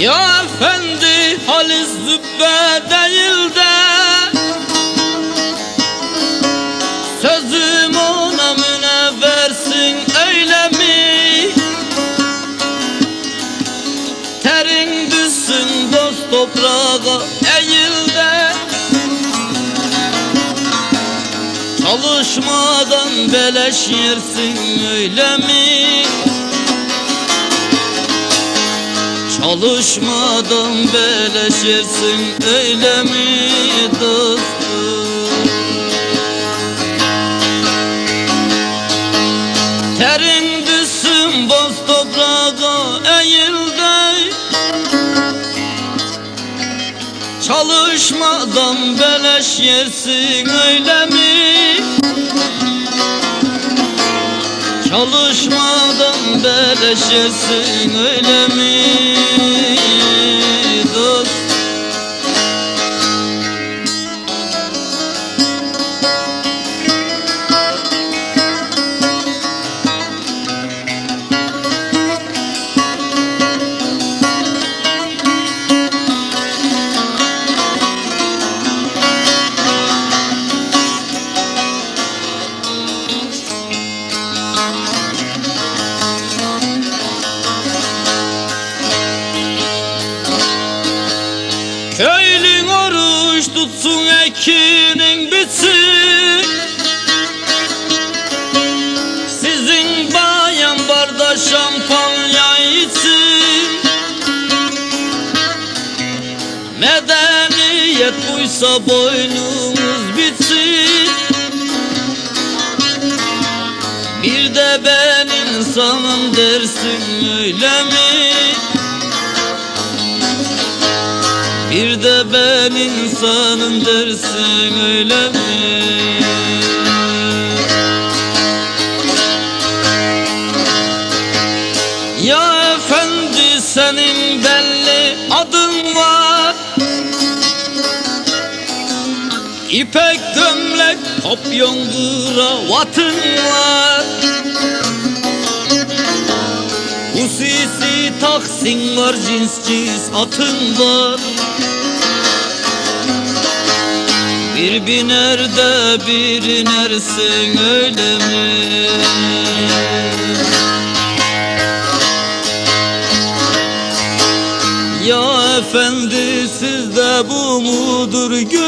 Ya efendi halis züppe değil de Sözüm ona münevversin öyle mi? Terin düşsün dost toprağa eğil de Çalışmadan beleş yersin öyle mi? Dostum? Terin düşsün boz toprağa eğil Çalışmadan beleş yersin öyle mi? Çalışmadan beleş yersin öyle mi? Tutsun ekinin bitsin. Sizin bayan barda şampanya içsin. Medeniyet buysa boynumuz bitsin. Bir de ben insanım dersin öyle mi? Ben insanım dersin öyle mi? Ya efendi senin belli adın var. İpek gömlek, papyon kravatın var. Husisi taksin var, cins cins atın var Bir biner de bir inersin öyle mi? Ya efendi sizde bu mudur görüş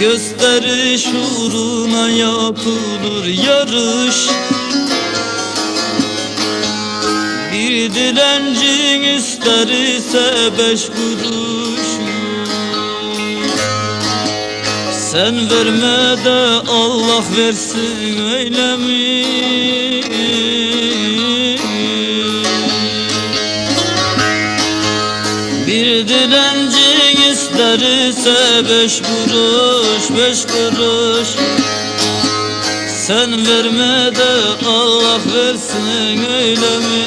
Gösteriş uğruna yapılır yarış dilencin ister ise beş kuruş Sen verme de Allah versin öyle mi? Bir dilencin ister ise beş kuruş, beş kuruş Sen verme de Allah versin öyle mi?